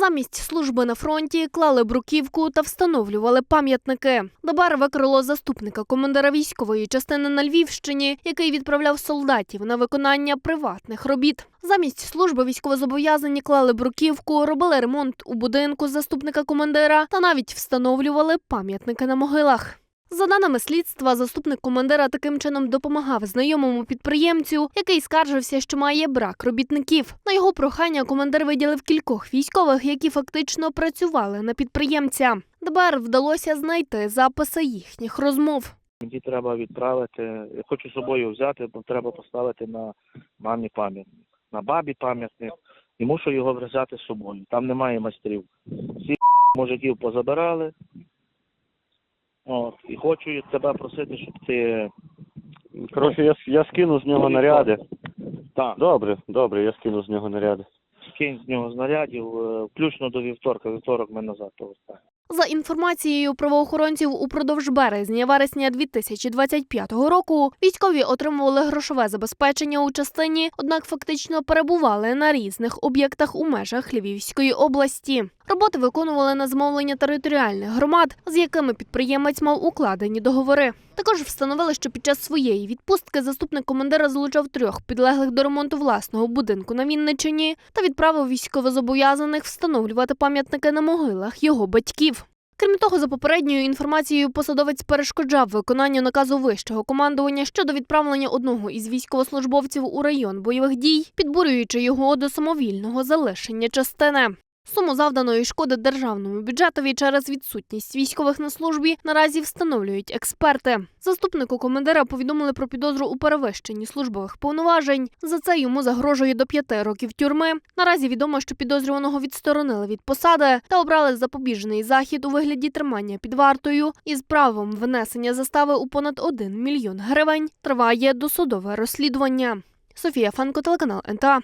Замість служби на фронті клали бруківку та встановлювали пам'ятники. Добар викрило заступника командира військової частини на Львівщині, який відправляв солдатів на виконання приватних робіт. Замість служби військовозобов'язані клали бруківку, робили ремонт у будинку заступника командира та навіть встановлювали пам'ятники на могилах. За даними слідства, заступник командира таким чином допомагав знайомому підприємцю, який скаржився, що має брак робітників. На його прохання командир виділив кількох військових, які фактично працювали на підприємця. ДБР вдалося знайти записи їхніх розмов. Мені треба відправити, я хочу з собою взяти, бо треба поставити на мамі пам'ятник, на бабі пам'ятник, і мушу його взяти з собою. Там немає майстрів. Всі мужиків позабирали. От, і хочу тебе просити, щоб ти. Коротше, я, я скину з нього наряди. Так, Добре, добре, я скину з нього наряди. скинь з нього знарядів, е, включно до вівторка. Вівторок ми назад повертаємо. За інформацією правоохоронців, упродовж березня-вересня 2025 року військові отримували грошове забезпечення у частині, однак фактично перебували на різних об'єктах у межах Львівської області. Роботи виконували на замовлення територіальних громад, з якими підприємець мав укладені договори. Також встановили, що під час своєї відпустки заступник командира залучав трьох підлеглих до ремонту власного будинку на Вінничині та відправив військовозобов'язаних встановлювати пам'ятники на могилах його батьків. Крім того, за попередньою інформацією, посадовець перешкоджав виконанню наказу вищого командування щодо відправлення одного із військовослужбовців у район бойових дій, підбурюючи його до самовільного залишення частини. Суму завданої шкоди державному бюджетові через відсутність військових на службі наразі встановлюють експерти. Заступнику командира повідомили про підозру у перевищенні службових повноважень. За це йому загрожує до п'яти років тюрми. Наразі відомо, що підозрюваного відсторонили від посади та обрали запобіжний захід у вигляді тримання під вартою із правом внесення застави у понад 1 мільйон гривень. Триває досудове розслідування. Софія Фанко, телеканал НТА.